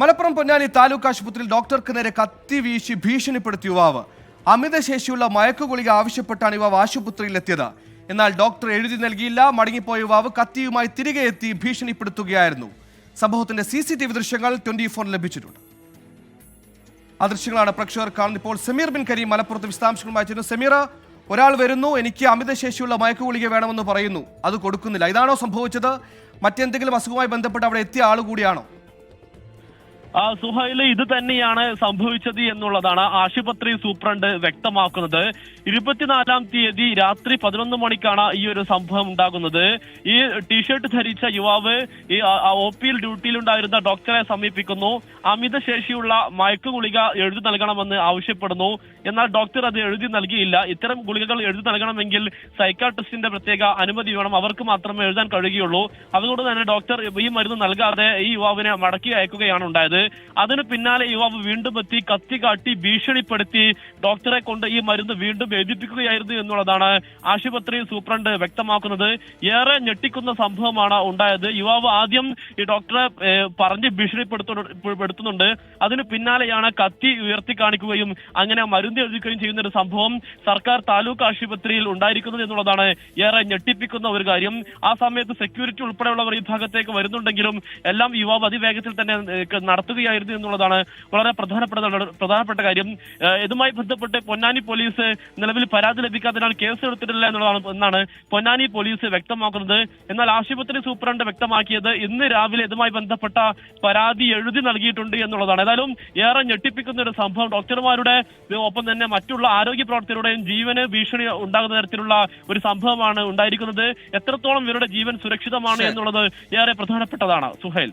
മലപ്പുറം പൊന്നാനി താലൂക്ക് ആശുപത്രിയിൽ ഡോക്ടർക്ക് നേരെ കത്തി വീശി ഭീഷണിപ്പെടുത്തിയ യുവാവ്. അമിതശേഷിയുള്ള മയക്കുഗുളിക ആവശ്യപ്പെട്ടാണ് യുവാവ് ആശുപത്രിയിലെത്തിയത്. എന്നാൽ ഡോക്ടർ എഴുതി നൽകിയില്ല മടങ്ങിപ്പോയ യുവാവ് കത്തിയുമായി തിരികെ എത്തി ഭീഷണിപ്പെടുത്തുകയായിരുന്നു. സംഭവത്തിന്റെ സി സി ടി വി ദൃശ്യങ്ങൾ ട്വന്റി ഫോർ ലഭിച്ചിട്ടുണ്ട്. ആ ദൃശ്യങ്ങളാണ് പ്രേക്ഷകർ കാണുന്നത്. ഇപ്പോൾ സമീർ ബിൻ കരീം മലപ്പുറത്ത് വിശദാംശങ്ങളുമായി ചേരുന്നു സമീർ ഒരാൾ വരുന്നു എനിക്ക് അമിതശേഷിയുള്ള മയക്കുഗുളിക വേണമെന്ന് പറയുന്നു. അത് കൊടുക്കുന്നില്ല. ഇതാണോ സംഭവിച്ചത്? മറ്റെന്തെങ്കിലും അസുഖവുമായി ബന്ധപ്പെട്ട് അവിടെ എത്തിയ ആൾ കൂടിയാണോ? ആ സുഹൈൽ ഇത് തന്നെയാണ് സംഭവിച്ചത് എന്നുള്ളതാണ് ആശുപത്രി സൂപ്രണ്ട് വ്യക്തമാക്കുന്നത്. ഇരുപത്തിനാലാം തീയതി രാത്രി പതിനൊന്ന് മണിക്കാണ് ഈ ഒരു സംഭവം ഉണ്ടാകുന്നത്. ഈ ടീഷർട്ട് ധരിച്ച യുവാവ് ഈ ഒ പിയിൽ ഡ്യൂട്ടിയിലുണ്ടായിരുന്ന ഡോക്ടറെ സമീപിക്കുന്നു. അമിത ശേഷിയുള്ള മയക്കു ഗുളിക എഴുതി നൽകണമെന്ന് ആവശ്യപ്പെടുന്നു. എന്നാൽ ഡോക്ടർ അത് എഴുതി നൽകിയില്ല. ഇത്തരം ഗുളികകൾ എഴുതി നൽകണമെങ്കിൽ സൈക്കാട്രിസ്റ്റിന്റെ പ്രത്യേക അനുമതി വേണം. അവർക്ക് മാത്രമേ എഴുതാൻ കഴിയുകയുള്ളൂ. അതുകൊണ്ട് തന്നെ ഡോക്ടർ ഈ മരുന്ന് നൽകാതെ ഈ യുവാവിനെ മടക്കി അയക്കുകയാണ് ഉണ്ടായത്. അതിന് പിന്നാലെ യുവാവ് വീണ്ടും എത്തി കത്തി കാട്ടി ഭീഷണിപ്പെടുത്തി ഡോക്ടറെ കൊണ്ട് ഈ മരുന്ന് വീണ്ടും എഴുതിപ്പിക്കുകയായിരുന്നു എന്നുള്ളതാണ് ആശുപത്രി സൂപ്രണ്ട് വ്യക്തമാക്കുന്നത്. ഏറെ ഞെട്ടിക്കുന്ന സംഭവമാണ് ഉണ്ടായത്. യുവാവ് ആദ്യം ഈ ഡോക്ടറെ പറഞ്ഞ് ഭീഷണിപ്പെടുത്തുന്നുണ്ട്. അതിന് പിന്നാലെയാണ് കത്തി ഉയർത്തി കാണിക്കുകയും അങ്ങനെ മരുന്ന് എഴുതിക്കുകയും ചെയ്യുന്ന ഒരു സംഭവം സർക്കാർ താലൂക്ക് ആശുപത്രിയിൽ ഉണ്ടായിരിക്കുന്നത് എന്നുള്ളതാണ് ഏറെ ഞെട്ടിപ്പിക്കുന്ന ഒരു കാര്യം. ആ സമയത്ത് സെക്യൂരിറ്റി ഉൾപ്പെടെയുള്ളവർ ഈ ഭാഗത്തേക്ക് വരുന്നുണ്ടെങ്കിലും എല്ലാം യുവാവ് അതിവേഗത്തിൽ തന്നെ ഏഹ്, നടത്തുകയായിരുന്നു എന്നുള്ളതാണ് വളരെ പ്രധാനപ്പെട്ട പ്രധാനപ്പെട്ട കാര്യം. ഇതുമായി ബന്ധപ്പെട്ട് പൊന്നാനി പോലീസ് നിലവിൽ പരാതി ലഭിക്കാത്തതിനാൽ കേസ് എടുത്തിട്ടില്ല എന്നുള്ളതാണ് എന്നാണ് പൊന്നാനി പോലീസ് വ്യക്തമാക്കുന്നത്. എന്നാൽ ആശുപത്രി സൂപ്രണ്ട് വ്യക്തമാക്കിയത് ഇന്ന് രാവിലെ ഇതുമായി ബന്ധപ്പെട്ട പരാതി എഴുതി നൽകിയിട്ടുണ്ട് എന്നുള്ളതാണ്. ഏതായാലും ഏറെ ഞെട്ടിപ്പിക്കുന്ന ഒരു സംഭവം. ഡോക്ടർമാരുടെ ഒപ്പം തന്നെ മറ്റുള്ള ആരോഗ്യ പ്രവർത്തകരുടെയും ജീവന് ഭീഷണി ഉണ്ടാകുന്ന തരത്തിലുള്ള ഒരു സംഭവമാണ് ഉണ്ടായിരിക്കുന്നത്. എത്രത്തോളം ഇവരുടെ ജീവൻ സുരക്ഷിതമാണ് എന്നുള്ളത് ഏറെ പ്രധാനപ്പെട്ടതാണ്. സുഹൈൽ.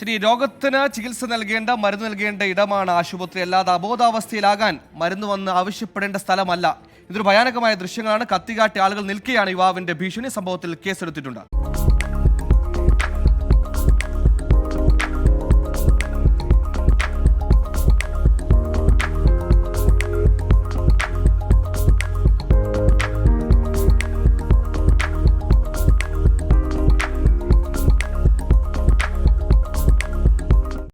ശരി രോഗത്തിന് ചികിത്സ നൽകേണ്ട മരുന്ന് നൽകേണ്ട ഇടമാണ് ആശുപത്രി. അല്ലാതെ അബോധാവസ്ഥയിലാകാൻ മരുന്ന് വന്ന് ആവശ്യപ്പെടേണ്ട സ്ഥലമല്ല. ഇതൊരു ഭയാനകമായ ദൃശ്യങ്ങളാണ്. കത്തികാട്ടി ആളുകൾ നിൽക്കുകയാണ് യുവാവിന്റെ ഭീഷണി. സംഭവത്തിൽ കേസെടുത്തിട്ടുണ്ട്.